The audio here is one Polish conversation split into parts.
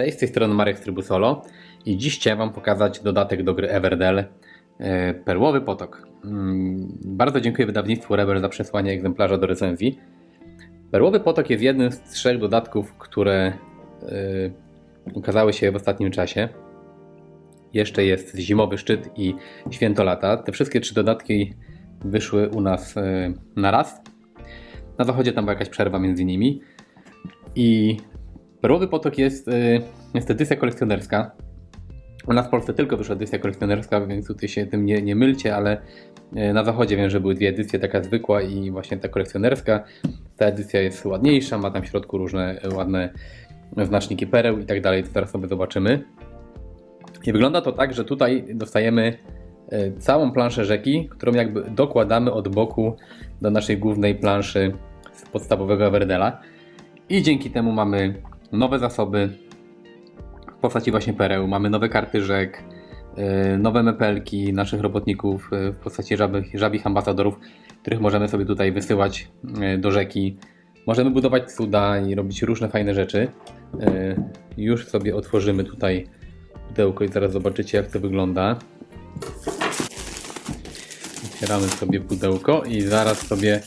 Cześć, z tej strony Marek z Trybu Solo i dziś chciałem Wam pokazać dodatek do gry Everdell e, Perłowy Potok. Mm, Bardzo dziękuję wydawnictwu Rebel za przesłanie egzemplarza do recenzji. Perłowy Potok jest jednym z trzech dodatków, które e, ukazały się w ostatnim czasie. Jeszcze jest Zimowy Szczyt i Święto Lata. Te wszystkie trzy dodatki wyszły u nas e, na raz. Na zachodzie tam była jakaś przerwa między nimi. I Perłowy Potok jest, y, jest edycja kolekcjonerska. U nas w Polsce tylko wyszła edycja kolekcjonerska, więc tutaj się tym nie, nie mylcie, ale y, na zachodzie wiem, że były dwie edycje, taka zwykła i właśnie ta kolekcjonerska. Ta edycja jest ładniejsza, ma tam w środku różne y, ładne znaczniki pereł i tak dalej, to sobie zobaczymy. I wygląda to tak, że tutaj dostajemy y, całą planszę rzeki, którą jakby dokładamy od boku do naszej głównej planszy z podstawowego Everdela. I dzięki temu mamy nowe zasoby w postaci właśnie pereł, mamy nowe karty rzek, yy, nowe mepelki naszych robotników yy, w postaci żabich, żabich ambasadorów, których możemy sobie tutaj wysyłać yy, do rzeki. Możemy budować cuda i robić różne fajne rzeczy. Już sobie otworzymy tutaj pudełko i zaraz zobaczycie jak to wygląda. Otwieramy sobie pudełko i zaraz sobie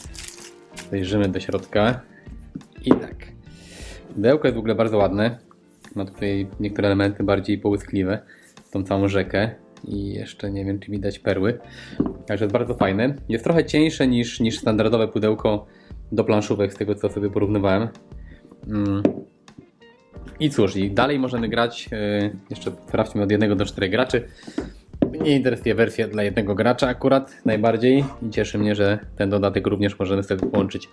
zajrzymy do środka. Pudełko jest w ogóle bardzo ładne. Ma tutaj niektóre elementy bardziej połyskliwe. Tą całą rzekę. I jeszcze nie wiem, czy widać perły. Także jest bardzo fajne. Jest trochę cieńsze niż, niż standardowe pudełko do planszówek, z tego co sobie porównywałem. Mm. I cóż, i dalej możemy grać. Yy, jeszcze sprawdźmy od 1 do 4 graczy. Mnie interesuje wersja dla jednego gracza akurat najbardziej i cieszy mnie, że ten dodatek również możemy sobie połączyć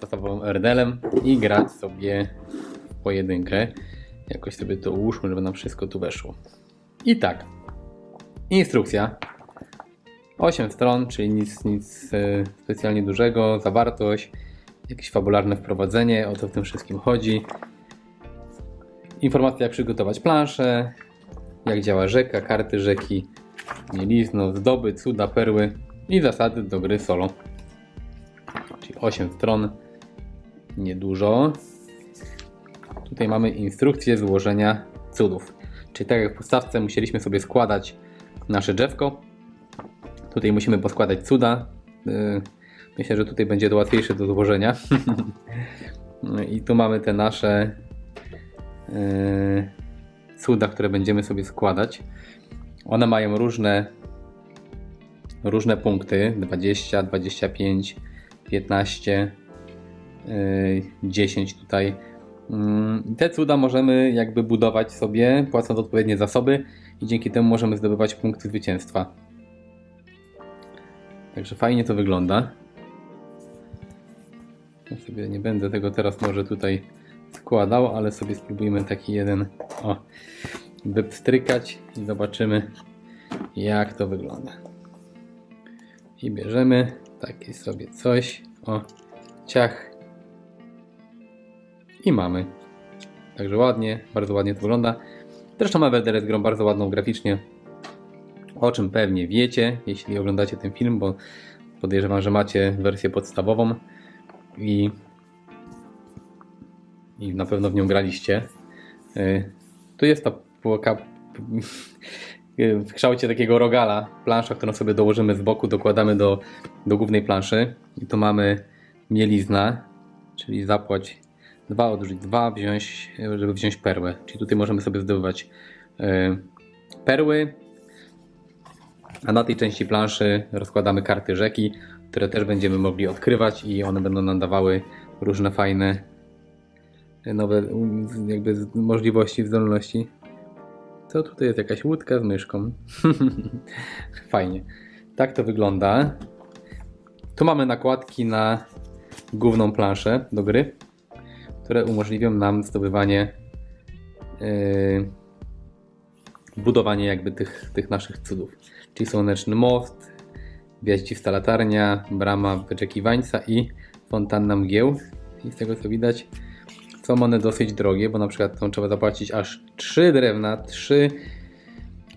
podstawowym RDL-em i grać sobie w pojedynkę. Jakoś sobie to ułóżmy, żeby nam wszystko tu weszło. I tak. Instrukcja. 8 stron, czyli nic, nic e, specjalnie dużego. Zawartość, jakieś fabularne wprowadzenie, o co w tym wszystkim chodzi. Informacja jak przygotować planszę, jak działa rzeka, karty rzeki, mielizno, zdoby, cuda, perły i zasady do gry solo. Czyli 8 stron, niedużo. Tutaj mamy instrukcję złożenia cudów. Czyli tak jak w podstawce musieliśmy sobie składać nasze drzewko. Tutaj musimy poskładać cuda. Yy, Myślę, że tutaj będzie to łatwiejsze do złożenia. No I tu mamy te nasze yy, cuda, które będziemy sobie składać. One mają różne, różne punkty: 20, 25, 15, yy, 10 tutaj. Yy, Te cuda możemy jakby budować sobie, płacąc odpowiednie zasoby, i dzięki temu możemy zdobywać punkty zwycięstwa. Także fajnie to wygląda. Ja sobie nie będę tego teraz może tutaj składał, ale sobie spróbujmy taki jeden o, wypstrykać i zobaczymy jak to wygląda. I bierzemy takie sobie coś, o, ciach i mamy. Także ładnie, bardzo ładnie to wygląda. Zresztą Everdell jest grą bardzo ładną graficznie, o czym pewnie wiecie, jeśli oglądacie ten film, bo podejrzewam, że macie wersję podstawową i, i na pewno w nią graliście. Y, Tu jest ta płoka w kształcie takiego rogala, plansza, którą sobie dołożymy z boku, dokładamy do, do głównej planszy. I tu mamy mielizna, czyli zapłać dwa, odrzuć dwa, wziąć, żeby wziąć perłę. Czyli tutaj możemy sobie zdobywać y, perły, a na tej części planszy rozkładamy karty rzeki, które też będziemy mogli odkrywać i one będą nam dawały różne fajne nowe um, jakby możliwości, zdolności. Co tutaj jest jakaś łódka z myszką? Fajnie. Tak to wygląda. Tu mamy nakładki na główną planszę do gry, które umożliwią nam zdobywanie yy, budowanie jakby tych, tych naszych cudów. Czyli słoneczny most, gwiaździsta latarnia, brama wyczekiwańca i fontanna mgieł. I z tego co widać są one dosyć drogie, bo na przykład tą trzeba zapłacić aż 3 drewna, 3,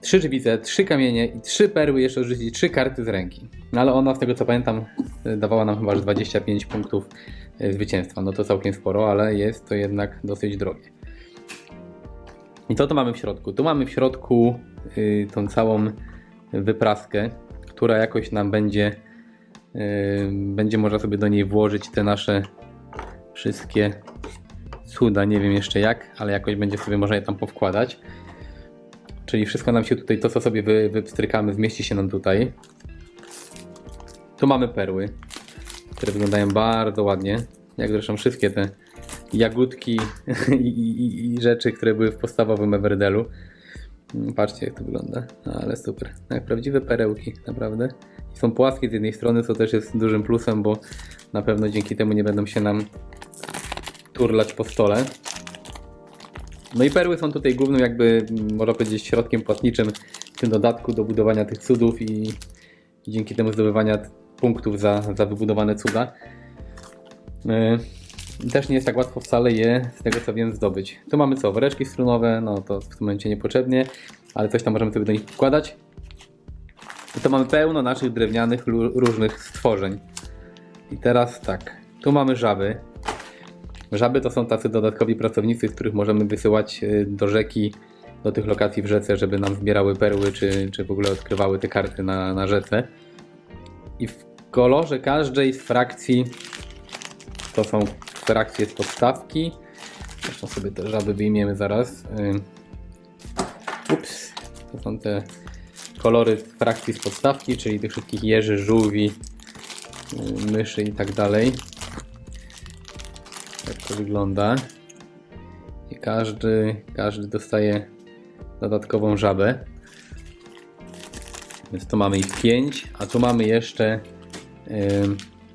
3 żywice, 3 kamienie i 3 perły, jeszcze rzucić 3 karty z ręki. No ale ona z tego co pamiętam y, dawała nam chyba aż 25 punktów y, zwycięstwa. No to całkiem sporo, ale jest to jednak dosyć drogie. I co to mamy w środku? Tu mamy w środku y, tą całą wypraskę, która jakoś nam będzie, y, będzie można sobie do niej włożyć te nasze wszystkie cuda, nie wiem jeszcze jak, ale jakoś będzie sobie można je tam powkładać. Czyli wszystko nam się tutaj, to co sobie wy, wypstrykamy, zmieści się nam tutaj. Tu mamy perły, które wyglądają bardzo ładnie, jak zresztą wszystkie te jagódki i, i, i rzeczy, które były w podstawowym Everdelu. Mm, Patrzcie jak to wygląda, ale super. Jak prawdziwe perełki, naprawdę. Są płaskie z jednej strony, co też jest dużym plusem, bo na pewno dzięki temu nie będą się nam turlać po stole. No i perły są tutaj głównym jakby, mm, można powiedzieć, środkiem płatniczym w tym dodatku do budowania tych cudów i, i dzięki temu zdobywania punktów za, za wybudowane cuda. Yy, Też nie jest tak łatwo wcale je, z tego co wiem, zdobyć. Tu mamy co, woreczki strunowe, no to w tym momencie niepotrzebnie, ale coś tam możemy sobie do nich wkładać. I to mamy pełno naszych drewnianych różnych stworzeń. I teraz tak, tu mamy żaby. Żaby to są tacy dodatkowi pracownicy, których możemy wysyłać y, do rzeki, do tych lokacji w rzece, żeby nam zbierały perły, czy, czy w ogóle odkrywały te karty na, na rzece. I w kolorze każdej z frakcji, to są frakcje z podstawki. Zresztą sobie te żaby wyjmiemy zaraz. Ym. Ups, to są te kolory frakcji z podstawki, czyli tych wszystkich jeży, żółwi, y, myszy i tak dalej. To wygląda. I każdy, każdy dostaje dodatkową żabę. Więc to mamy ich 5, a tu mamy jeszcze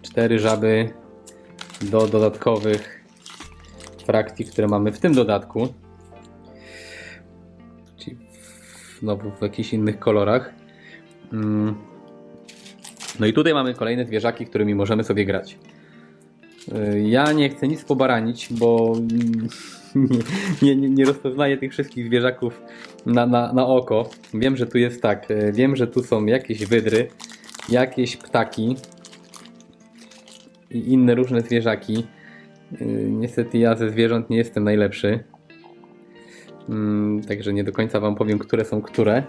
4 żaby do dodatkowych frakcji, które mamy w tym dodatku. Czyli znowu w jakichś innych kolorach. Mm. No i tutaj mamy kolejne zwierzaki, którymi możemy sobie grać. Y, Ja nie chcę nic pobaranić, bo nie, nie, nie rozpoznaję tych wszystkich zwierzaków na, na, na oko. Wiem, że tu jest tak. y, Wiem, że tu są jakieś wydry, jakieś ptaki i inne różne zwierzaki. Y, Niestety ja ze zwierząt nie jestem najlepszy. Mm, Także nie do końca Wam powiem, które są które.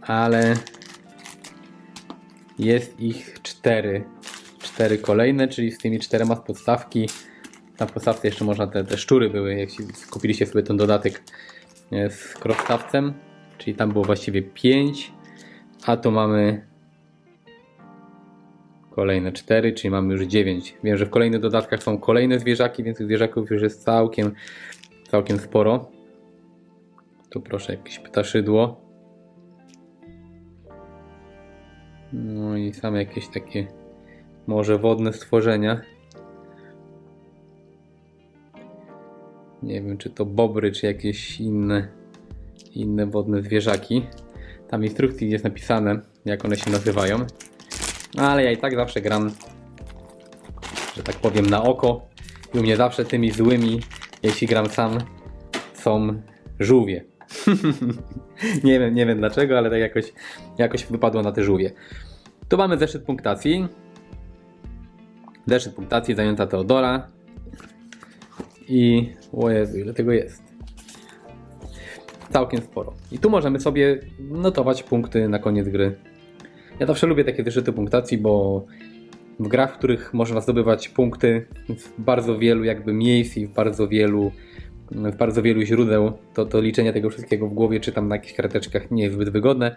Ale jest ich cztery. Cztery kolejne, czyli z tymi czterema z podstawki. Na podstawce jeszcze można te, te szczury były, jak kupiliście sobie ten dodatek e, z krostawcem. Czyli tam było właściwie pięć. A tu mamy kolejne cztery, czyli mamy już dziewięć. Wiem, że w kolejnych dodatkach są kolejne zwierzaki, więc zwierzaków już jest całkiem, całkiem sporo. Tu proszę jakieś ptaszydło. No i same jakieś takie może wodne stworzenia. Nie wiem, czy to bobry, czy jakieś inne, inne wodne zwierzaki. Tam w instrukcji jest napisane, jak one się nazywają. Ale ja i tak zawsze gram, że tak powiem, na oko. I u mnie zawsze tymi złymi, jeśli gram sam, są żółwie. nie wiem, nie wiem dlaczego, ale tak jakoś, jakoś wypadło na te żółwie. Tu mamy zeszyt punktacji. Zeszyt punktacji zajęta Teodora. I o Jezu, ile tego jest. Całkiem sporo. I tu możemy sobie notować punkty na koniec gry. Ja zawsze lubię takie zeszyty punktacji, bo w grach, w których można zdobywać punkty w bardzo wielu jakby miejsc i w bardzo wielu w bardzo wielu źródeł, to, to liczenie tego wszystkiego w głowie czy tam na jakichś karteczkach nie jest zbyt wygodne.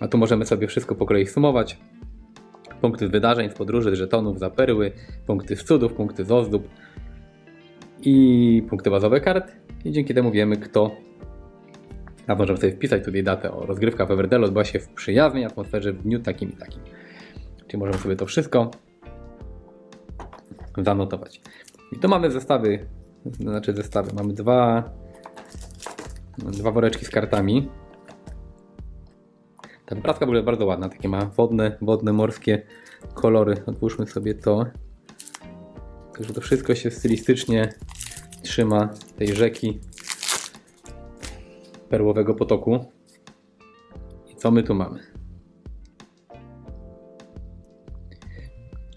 A tu możemy sobie wszystko po kolei sumować. Punkty z wydarzeń, z podróży, z żetonów, za perły, punkty z cudów, punkty z ozdób i punkty bazowe kart. I dzięki temu wiemy, kto. A możemy sobie wpisać tutaj datę o rozgrywka w Everdell odbyła się w przyjaznej atmosferze w dniu takim i takim. Czyli możemy sobie to wszystko zanotować. I tu mamy zestawy, znaczy zestawy. Mamy dwa, dwa woreczki z kartami. Ta w jest bardzo ładna, takie ma wodne, wodne, morskie kolory. Otwórzmy sobie to. Także to wszystko się stylistycznie trzyma tej rzeki perłowego potoku. I co my tu mamy?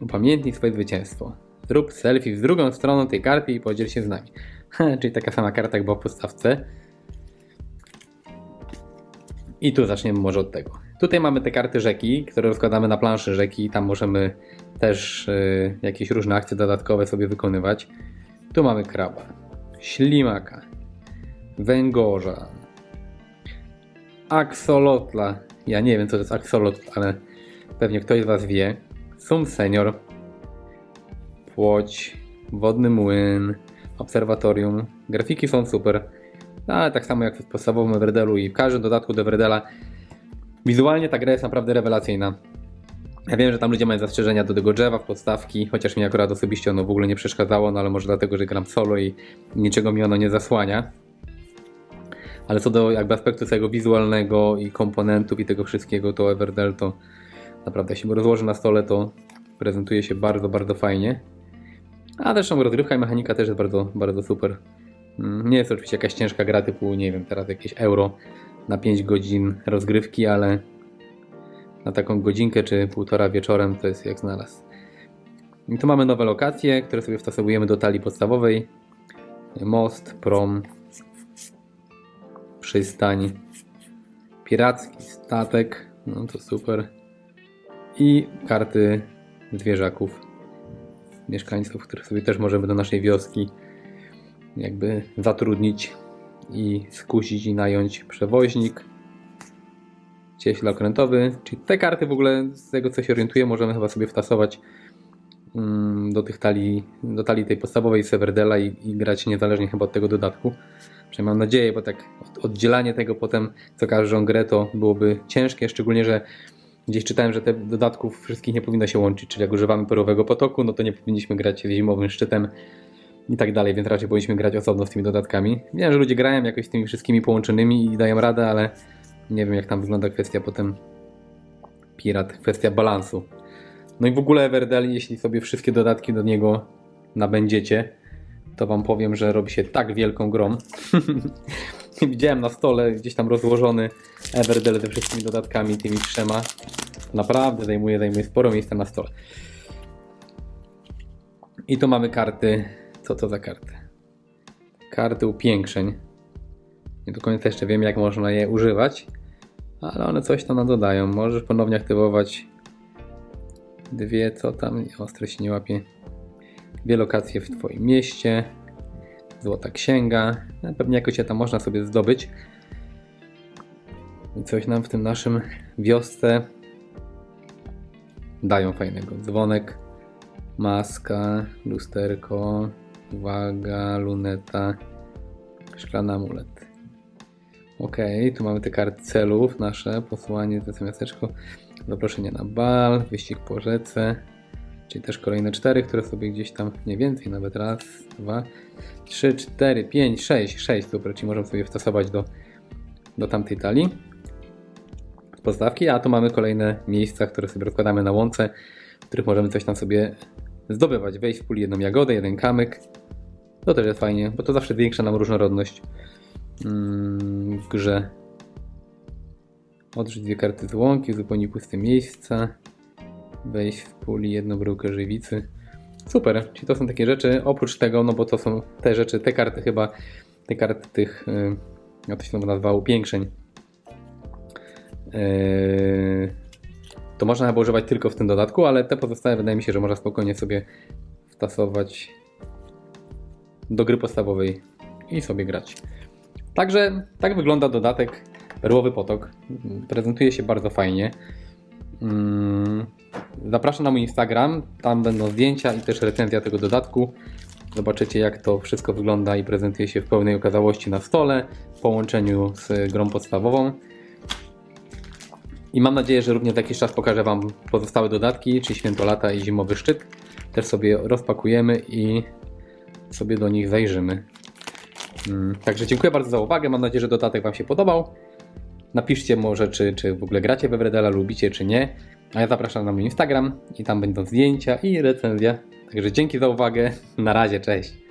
Upamiętnij swoje zwycięstwo. Zrób selfie z drugą stroną tej karty i podziel się z nami. Czyli taka sama karta jak była w podstawce. I tu zaczniemy może od tego. Tutaj mamy te karty rzeki, które rozkładamy na planszy rzeki. Tam możemy też y, jakieś różne akcje dodatkowe sobie wykonywać. Tu mamy kraba, ślimaka, węgorza, aksolotla. Ja nie wiem co to jest aksolotl, ale pewnie ktoś z Was wie. Sum senior, płoć, wodny młyn, obserwatorium. Grafiki są super. Ale tak samo jak w podstawowym Everdelu i w każdym dodatku do Everdela. Wizualnie ta gra jest naprawdę rewelacyjna. Ja wiem, że tam ludzie mają zastrzeżenia do tego drzewa w podstawki, chociaż mi akurat osobiście ono w ogóle nie przeszkadzało, no ale może dlatego, że gram solo i niczego mi ono nie zasłania. Ale co do jakby aspektu tego wizualnego i komponentów i tego wszystkiego, to Everdell to naprawdę się go rozłoży na stole, to prezentuje się bardzo, bardzo fajnie. A zresztą rozgrywka i mechanika też jest bardzo, bardzo super. Mm, Nie jest oczywiście jakaś ciężka gra typu, nie wiem, teraz jakieś euro na 5 godzin rozgrywki, ale na taką godzinkę czy półtora wieczorem to jest jak znalazł. I tu mamy nowe lokacje, które sobie wstosowujemy do talii podstawowej. Most, prom, przystań, piracki statek, no to super. I karty zwierzaków, mieszkańców, których sobie też możemy do naszej wioski jakby zatrudnić i skusić i nająć przewoźnik. Cieśla okrętowy, czyli te karty w ogóle z tego co się orientuję możemy chyba sobie wtasować mm, do tych talii, do talii tej podstawowej Severdela i, i grać niezależnie chyba od tego dodatku. Przynajmniej mam nadzieję, bo tak od- oddzielanie tego potem co każdą grę to byłoby ciężkie, szczególnie, że gdzieś czytałem, że te dodatków wszystkich nie powinno się łączyć, czyli jak używamy perłowego potoku, no to nie powinniśmy grać z zimowym szczytem i tak dalej, więc raczej powinniśmy grać osobno z tymi dodatkami. Wiem, że ludzie grają jakoś z tymi wszystkimi połączonymi i dają radę, ale nie wiem jak tam wygląda kwestia potem pirat, kwestia balansu. No i w ogóle Everdell, jeśli sobie wszystkie dodatki do niego nabędziecie, to wam powiem, że robi się tak wielką grą. Widziałem na stole gdzieś tam rozłożony Everdell ze wszystkimi dodatkami, tymi trzema. Naprawdę zajmuje, zajmuje sporo miejsca na stole. I tu mamy karty. Co to za karty? Karty upiększeń. Nie do końca jeszcze wiem, jak można je używać, ale one coś tam nam dodają. Możesz ponownie aktywować dwie, co tam, ostre się nie łapie. Dwie lokacje w Twoim mieście. Złota księga. No, Pewnie jakoś je tam można sobie zdobyć. I coś nam w tym naszym wiosce dają fajnego. Dzwonek, maska, lusterko, uwaga, luneta, szklany amulet. Ok, tu mamy te karty celów nasze, posłanie, to miasteczko, zaproszenie na bal, wyścig po rzece, czyli też kolejne cztery, które sobie gdzieś tam, nie więcej, nawet raz, dwa, trzy, cztery, pięć, sześć, sześć, super, czyli możemy sobie wtasować do, do tamtej talii. Podstawki, a tu mamy kolejne miejsca, które sobie rozkładamy na łące, w których możemy coś tam sobie zdobywać, wejść w puli jedną jagodę, jeden kamyk, to też jest fajnie, bo to zawsze zwiększa nam różnorodność mm, w grze. Odrzuć dwie karty z łąki, zupełnie puste miejsca. Wejść w puli jedną bryłkę żywicy. Super, czyli to są takie rzeczy. Oprócz tego, no bo to są te rzeczy, te karty chyba, te karty tych, yy, jak to się nazywało, upiększeń. Yy, to można chyba używać tylko w tym dodatku, ale te pozostałe wydaje mi się, że można spokojnie sobie wtasować do gry podstawowej i sobie grać. Także tak wygląda dodatek Perłowy Potok. Prezentuje się bardzo fajnie. Mm, Zapraszam na mój Instagram, tam będą zdjęcia i też recenzja tego dodatku. Zobaczycie jak to wszystko wygląda i prezentuje się w pełnej okazałości na stole w połączeniu z grą podstawową. I mam nadzieję, że również za jakiś czas pokażę Wam pozostałe dodatki, czyli Święto Lata i Zimowy Szczyt. Też sobie rozpakujemy i sobie do nich zajrzymy. Mm, Także dziękuję bardzo za uwagę. Mam nadzieję, że dodatek Wam się podobał. Napiszcie może, czy, czy w ogóle gracie we Wredela, lubicie, czy nie. A ja zapraszam na mój Instagram i tam będą zdjęcia i recenzja. Także dzięki za uwagę. Na razie, cześć.